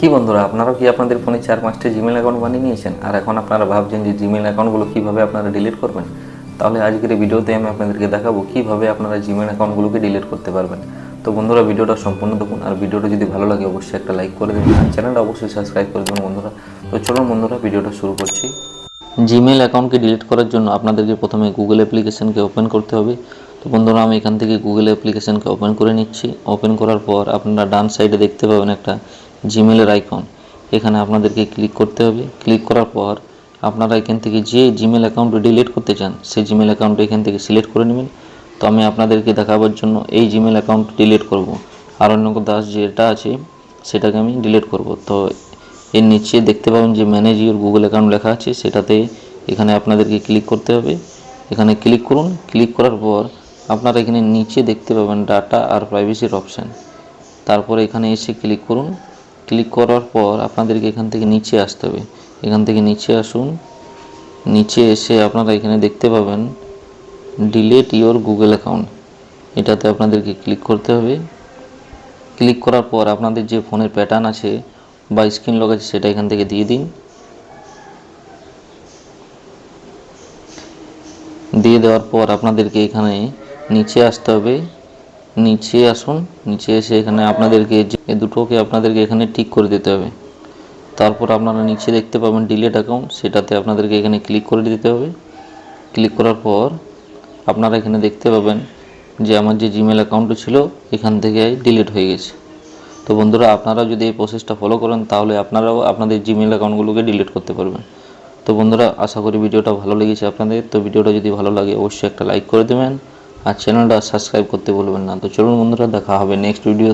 কি বন্ধুরা, আপনারাও কি আপনাদের ফোনে চার, পাঁচটা জিমেল অ্যাকাউন্ট বানিয়ে নিয়েছেন? আর এখন আপনারা ভাবছেন যে জিমেল অ্যাকাউন্টগুলো কীভাবে আপনারা ডিলিট করবেন? তাহলে আজকের ভিডিওতে আমি আপনাদেরকে দেখাবো কীভাবে আপনারা জিমেল অ্যাকাউন্টগুলোকে ডিলিট করতে পারবেন। তো বন্ধুরা, ভিডিওটা সম্পূর্ণ দেখুন। আর ভিডিওটা যদি ভালো লাগে, অবশ্যই একটা লাইক করে দেবেন। আর চ্যানেলটা অবশ্যই সাবস্ক্রাইব করে দেবেন বন্ধুরা। তো চলুন বন্ধুরা, ভিডিওটা শুরু করছি। জিমেল অ্যাকাউন্টকে ডিলিট করার জন্য আপনাদেরকে প্রথমে গুগল অ্যাপ্লিকেশনকে ওপেন করতে হবে। তো বন্ধুরা, আমি এখান থেকে গুগল অ্যাপ্লিকেশনকে ওপেন করে নিচ্ছি। ওপেন করার পর আপনারা ডান সাইডে দেখতে পাবেন একটা জিমেলের আইকন এখানে আপনাদেরকে ক্লিক করতে হবে। ক্লিক করার পর আপনারা এখান থেকে যে জিমেল অ্যাকাউন্ট ডিলিট করতে চান, সেই জিমেল অ্যাকাউন্ট এখান থেকে সিলেক্ট করে নেবেন। তো আমি আপনাদেরকে দেখাবার জন্য এই জিমেল অ্যাকাউন্ট ডিলিট করব। আরণ্যক দাস যেটা আছে, সেটাকে আমি ডিলিট করব। তো এর নিচে দেখতে পাবেন যে ম্যানেজ ইউর গুগল অ্যাকাউন্ট লেখা আছে, সেটাতে এখানে আপনাদেরকে ক্লিক করতে হবে। এখানে ক্লিক করুন। ক্লিক করার পর আপনারা এখানে নিচে দেখতে পাবেন ডাটা আর প্রাইভেসির অপশান তারপরে এখানে এসে ক্লিক করুন। ক্লিক করার পর আপনাদেরকে এখান থেকে নিচে আসতে হবে। এখান থেকে নিচে আসুন। নিচে এসে আপনারা এখানে দেখতে পাবেন ডিলেট ইওর গুগল অ্যাকাউন্ট এটাতে আপনাদেরকে ক্লিক করতে হবে। ক্লিক করার পর আপনাদের যে ফোনের প্যাটার্ন আছে বা স্ক্রিন লক আছে, সেটা এখান থেকে দিয়ে দিন। দিয়ে দেওয়ার পর আপনাদেরকে এখানে নিচে আসতে হবে। নিচে আসুন, নিচে এসে এখানে আপনাদেরকে যে দুটোকে আপনাদেরকে এখানে ঠিক করে দিতে হবে। তারপর আপনারা নিচে দেখতে পাবেন ডিলেট অ্যাকাউন্ট সেটাতে আপনাদেরকে এখানে ক্লিক করে দিতে হবে। ক্লিক করার পর আপনারা এখানে দেখতে পাবেন যে আমার যে জিমেল অ্যাকাউন্টটা ছিল, এখান থেকে ডিলিট হয়ে গেছে। তো বন্ধুরা আপনারাও যদি এই প্রসেসটা ফলো করেন, তাহলে আপনারাও আপনাদের জিমেল অ্যাকাউন্টগুলোকে ডিলিট করতে পারবেন। তো বন্ধুরা, আশা করি ভিডিওটা ভালো লেগেছে আপনাদের। তো ভিডিওটা যদি ভালো লাগে, অবশ্যই একটা লাইক করে দেবেন। আর চ্যানেলটা সাবস্ক্রাইব করতে বলবেন না। তো চলুন বন্ধুরা দেখা হবে নেক্সট ভিডিও